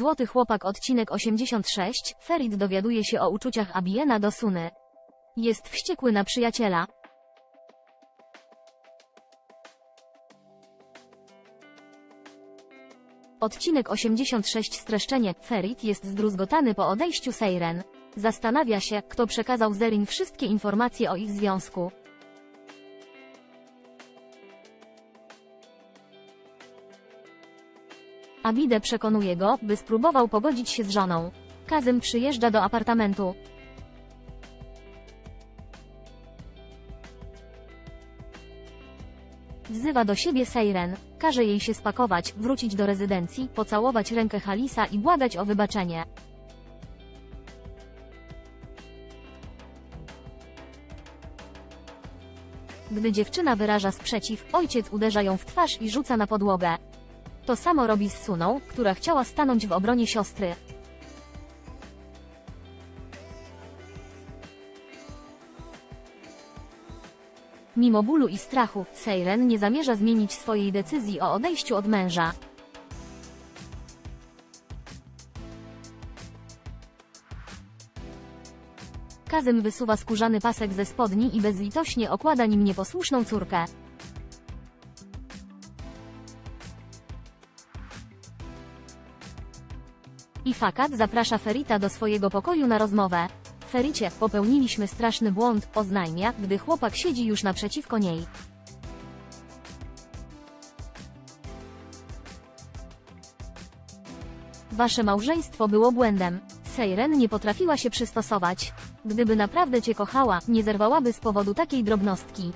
Złoty chłopak odcinek 86, Ferit dowiaduje się o uczuciach Abiena do Suny. Jest wściekły na przyjaciela. Odcinek 86 Streszczenie. Ferit jest zdruzgotany po odejściu Seiren. Zastanawia się, kto przekazał Zerin wszystkie informacje o ich związku. Abide przekonuje go, by spróbował pogodzić się z żoną. Kazym przyjeżdża do apartamentu. Wzywa do siebie Seiren, każe jej się spakować, wrócić do rezydencji, pocałować rękę Halisa i błagać o wybaczenie. Gdy dziewczyna wyraża sprzeciw, ojciec uderza ją w twarz i rzuca na podłogę. To samo robi z Suną, która chciała stanąć w obronie siostry. Mimo bólu i strachu, Seiren nie zamierza zmienić swojej decyzji o odejściu od męża. Kazym wysuwa skórzany pasek ze spodni i bezlitośnie okłada nim nieposłuszną córkę. I Fakat zaprasza Ferita do swojego pokoju na rozmowę. Fericie, popełniliśmy straszny błąd, oznajmia, gdy chłopak siedzi już naprzeciwko niej. Wasze małżeństwo było błędem. Seiren nie potrafiła się przystosować. Gdyby naprawdę cię kochała, nie zerwałaby z powodu takiej drobnostki.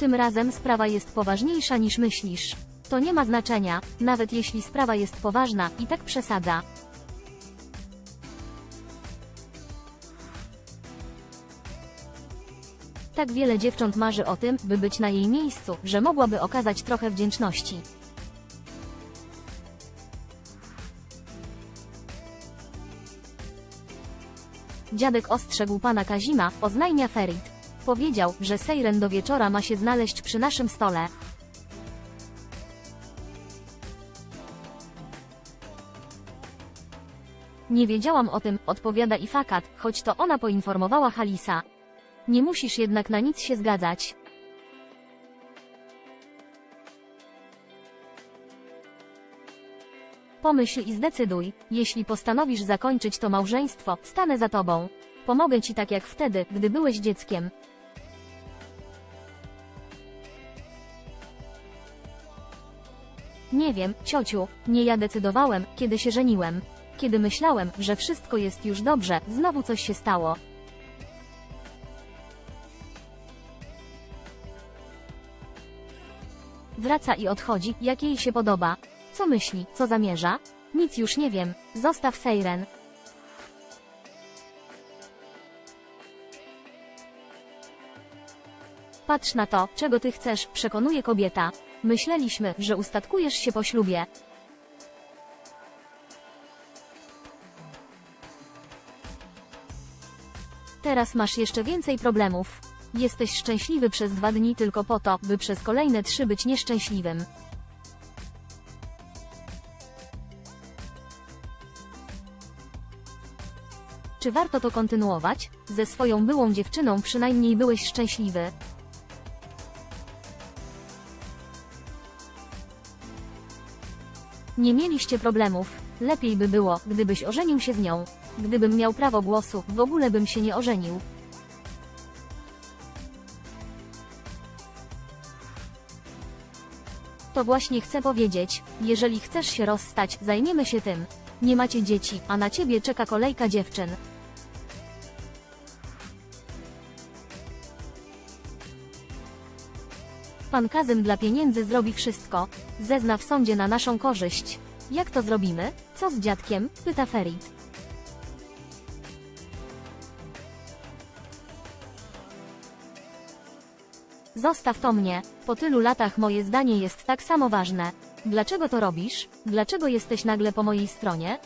Tym razem sprawa jest poważniejsza niż myślisz. To nie ma znaczenia, nawet jeśli sprawa jest poważna, i tak przesadza. Tak wiele dziewcząt marzy o tym, by być na jej miejscu, że mogłaby okazać trochę wdzięczności. Dziadek ostrzegł pana Kazima, oznajmia Ferit. Powiedział, że Seiren do wieczora ma się znaleźć przy naszym stole. Nie wiedziałam o tym, odpowiada Ifakat, choć to ona poinformowała Halisa. Nie musisz jednak na nic się zgadzać. Pomyśl i zdecyduj, jeśli postanowisz zakończyć to małżeństwo, stanę za tobą. Pomogę ci tak jak wtedy, gdy byłeś dzieckiem. Nie wiem, ciociu, nie ja decydowałem, kiedy się żeniłem. Kiedy myślałem, że wszystko jest już dobrze, znowu coś się stało. Wraca i odchodzi, jak jej się podoba. Co myśli, co zamierza? Nic już nie wiem. Zostaw Seiren. Patrz na to, czego ty chcesz, przekonuje kobieta. Myśleliśmy, że ustatkujesz się po ślubie. Teraz masz jeszcze więcej problemów. Jesteś szczęśliwy przez dwa dni tylko po to, by przez kolejne trzy być nieszczęśliwym. Czy warto to kontynuować? Ze swoją byłą dziewczyną przynajmniej byłeś szczęśliwy. Nie mieliście problemów. Lepiej by było, gdybyś ożenił się z nią. Gdybym miał prawo głosu, w ogóle bym się nie ożenił. To właśnie chcę powiedzieć, jeżeli chcesz się rozstać, zajmiemy się tym. Nie macie dzieci, a na ciebie czeka kolejka dziewczyn. Pan Kazym dla pieniędzy zrobi wszystko. Zezna w sądzie na naszą korzyść. Jak to zrobimy? Co z dziadkiem? Pyta Ferit. Zostaw to mnie. Po tylu latach moje zdanie jest tak samo ważne. Dlaczego to robisz? Dlaczego jesteś nagle po mojej stronie?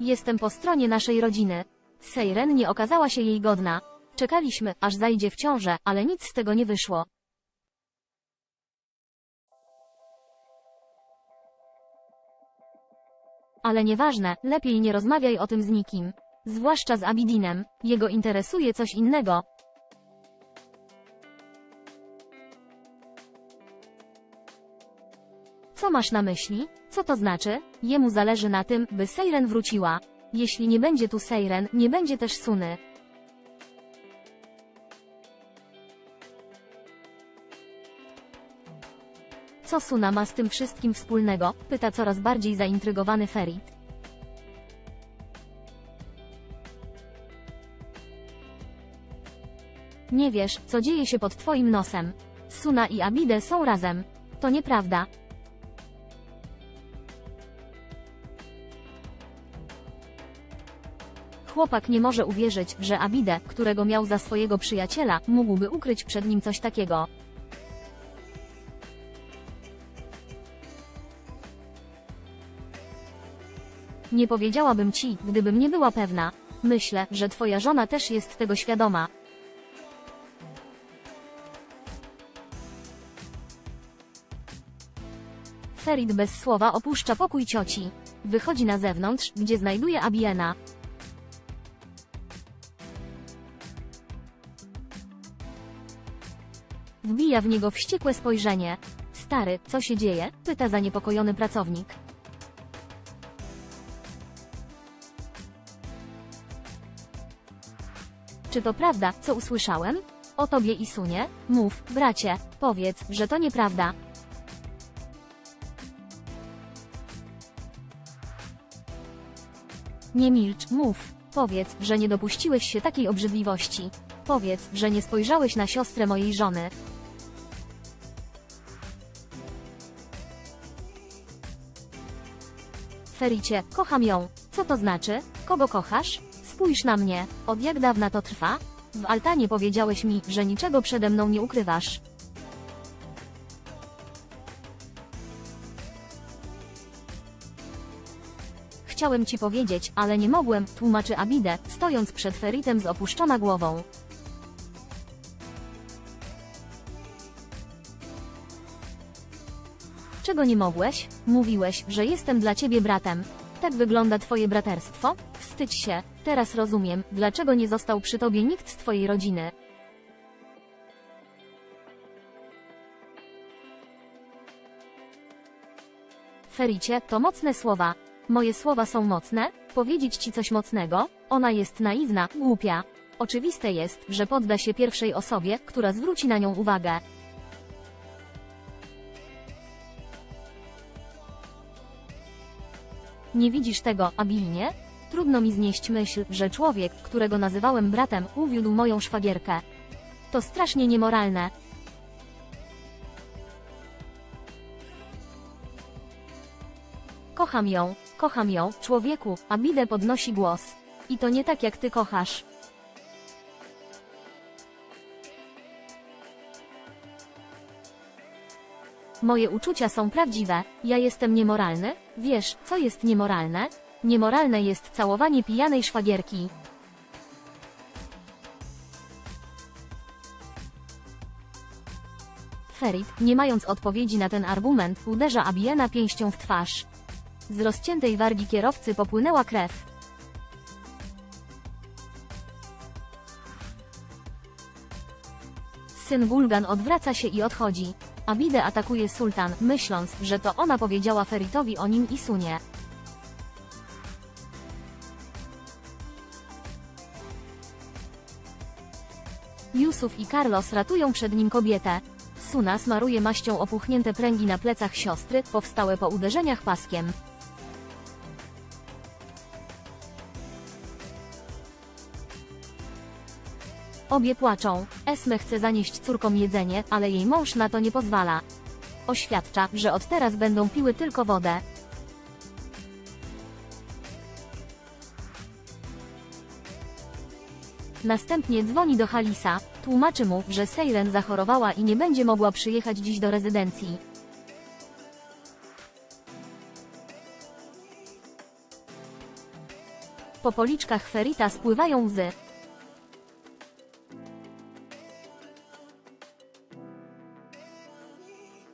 Jestem po stronie naszej rodziny. Seiren nie okazała się jej godna. Czekaliśmy, aż zajdzie w ciążę, ale nic z tego nie wyszło. Ale nieważne, lepiej nie rozmawiaj o tym z nikim. Zwłaszcza z Abidinem. Jego interesuje coś innego. Co masz na myśli? Co to znaczy? Jemu zależy na tym, by Seiren wróciła. Jeśli nie będzie tu Seiren, nie będzie też Suny. Co Suna ma z tym wszystkim wspólnego? Pyta coraz bardziej zaintrygowany Ferit. Nie wiesz, co dzieje się pod twoim nosem. Suna i Abide są razem. To nieprawda. Chłopak nie może uwierzyć, że Abide, którego miał za swojego przyjaciela, mógłby ukryć przed nim coś takiego. Nie powiedziałabym ci, gdybym nie była pewna. Myślę, że twoja żona też jest tego świadoma. Ferit bez słowa opuszcza pokój cioci. Wychodzi na zewnątrz, gdzie znajduje Abiena. Wbija w niego wściekłe spojrzenie. Stary, co się dzieje? Pyta zaniepokojony pracownik. Czy to prawda, co usłyszałem? O tobie i Sunie? Mów, bracie, powiedz, że to nieprawda. Nie milcz, mów. Powiedz, że nie dopuściłeś się takiej obrzydliwości. Powiedz, że nie spojrzałeś na siostrę mojej żony. Fericie, kocham ją. Co to znaczy? Kogo kochasz? Spójrz na mnie. Od jak dawna to trwa? W altanie powiedziałeś mi, że niczego przede mną nie ukrywasz. Chciałem ci powiedzieć, ale nie mogłem, tłumaczy Abide, stojąc przed Feritem z opuszczona głową. Czego nie mogłeś? Mówiłeś, że jestem dla ciebie bratem. Tak wygląda twoje braterstwo? Wstydź się. Teraz rozumiem, dlaczego nie został przy tobie nikt z twojej rodziny. Fericie, to mocne słowa. Moje słowa są mocne? Powiedzieć ci coś mocnego? Ona jest naiwna, głupia. Oczywiste jest, że podda się pierwszej osobie, która zwróci na nią uwagę. Nie widzisz tego, Abilinie? Trudno mi znieść myśl, że człowiek, którego nazywałem bratem, uwiódł moją szwagierkę. To strasznie niemoralne. Kocham ją, kocham ją, człowieku, Abide podnosi głos. I to nie tak jak ty kochasz. Moje uczucia są prawdziwe. Ja jestem niemoralny? Wiesz, co jest niemoralne? Niemoralne jest całowanie pijanej szwagierki. Ferit, nie mając odpowiedzi na ten argument, uderza Abiena pięścią w twarz. Z rozciętej wargi kierowcy popłynęła krew. Syn Gulgan odwraca się i odchodzi. Abide atakuje sultan, myśląc, że to ona powiedziała Feritowi o nim i Sunie. Yusuf i Carlos ratują przed nim kobietę. Suna smaruje maścią opuchnięte pręgi na plecach siostry, powstałe po uderzeniach paskiem. Obie płaczą. Esme chce zanieść córkom jedzenie, ale jej mąż na to nie pozwala. Oświadcza, że od teraz będą piły tylko wodę. Następnie dzwoni do Halisa, tłumaczy mu, że Seiren zachorowała i nie będzie mogła przyjechać dziś do rezydencji. Po policzkach Ferita spływają łzy.